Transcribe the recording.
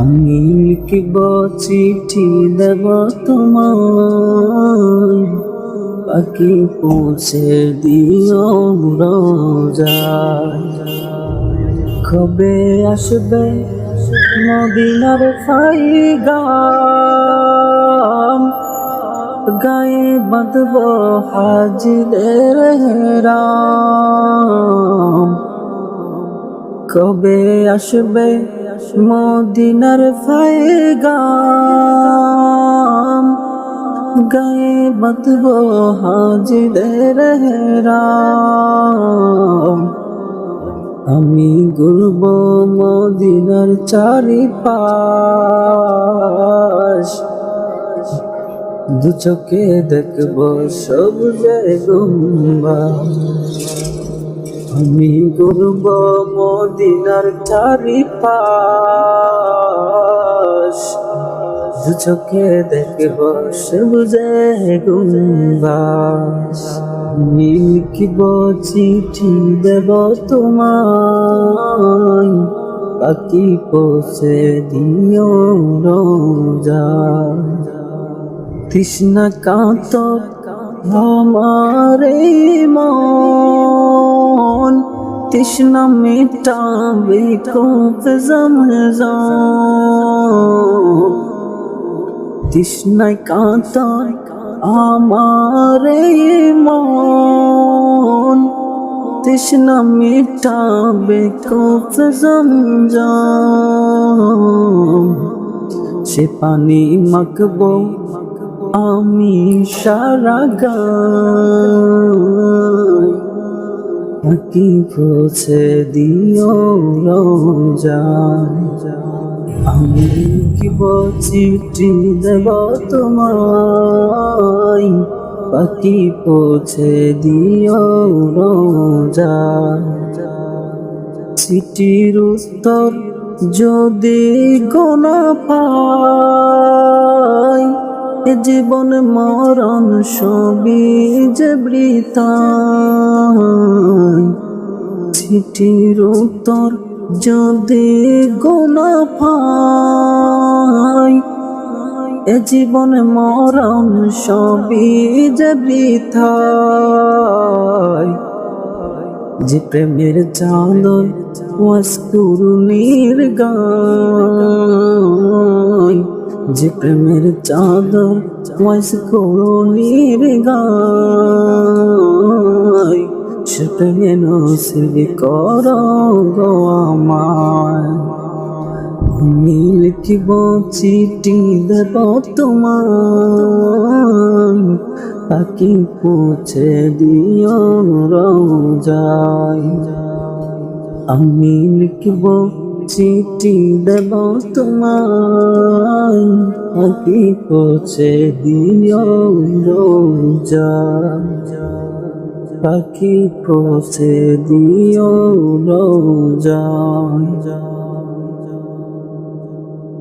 আমি লিখিব চিঠি দেব তোমার বাকি পৌঁছে দিও রোজা। কবে আসবে মদিনার ফাইগাম? গায়ে বাঁধব হাজিদের রাম কবে আসবে মদিনার ফায়গাম গায়ে বাঁধব হাজিদের রাম আমি ঘুরব মদিনার চারিপাশ, দু চোখে দেখব সবুজে গুম্বা। আমি ঘুরব মদিনার চারিপাশ। দু চোখে দেখব সবুজে গুম্বাস চিঠি দেব তোমায়। বাকি পৌঁছে দিও রোজা। তৃষ্ণা কাতর আমার মন তৃষ্ণা মেটাবে কোপ জমজম। তৃষ্ণায় কাতর আমার মন তৃষ্ণা মেটাবে কোপ জমজম। সে পানি মাখবো আমি সারা গায় বাকি পৌঁছে দিও রোজা আমি কি চিঠি দেব তোমায়? বাকি পৌঁছে দিও রোজা চিঠির উত্তর যদি গোনা পাই এ জীবন মরণ সবই যে বৃতাই চিঠির উত্তর যদি গোনা পাই এ জীবন মরণ সবই যে বৃথাই যে প্রেমের চাঁদয় ওয়াস্কুরুনির গায় যে প্রেমের চাদর চাঁদর ওয়াস্কুরুনির গায়, সে প্রেমে নসিব কর গো আমায়। আমি লিখিব চিঠি দেব তোমায়? পাখি পৌঁছে দিও রোজায়। আমি লিখব চিঠি দেব তোমার হাতি পৌঁছে দিও রোজায় পাখি পৌঁছে দিও রোজায়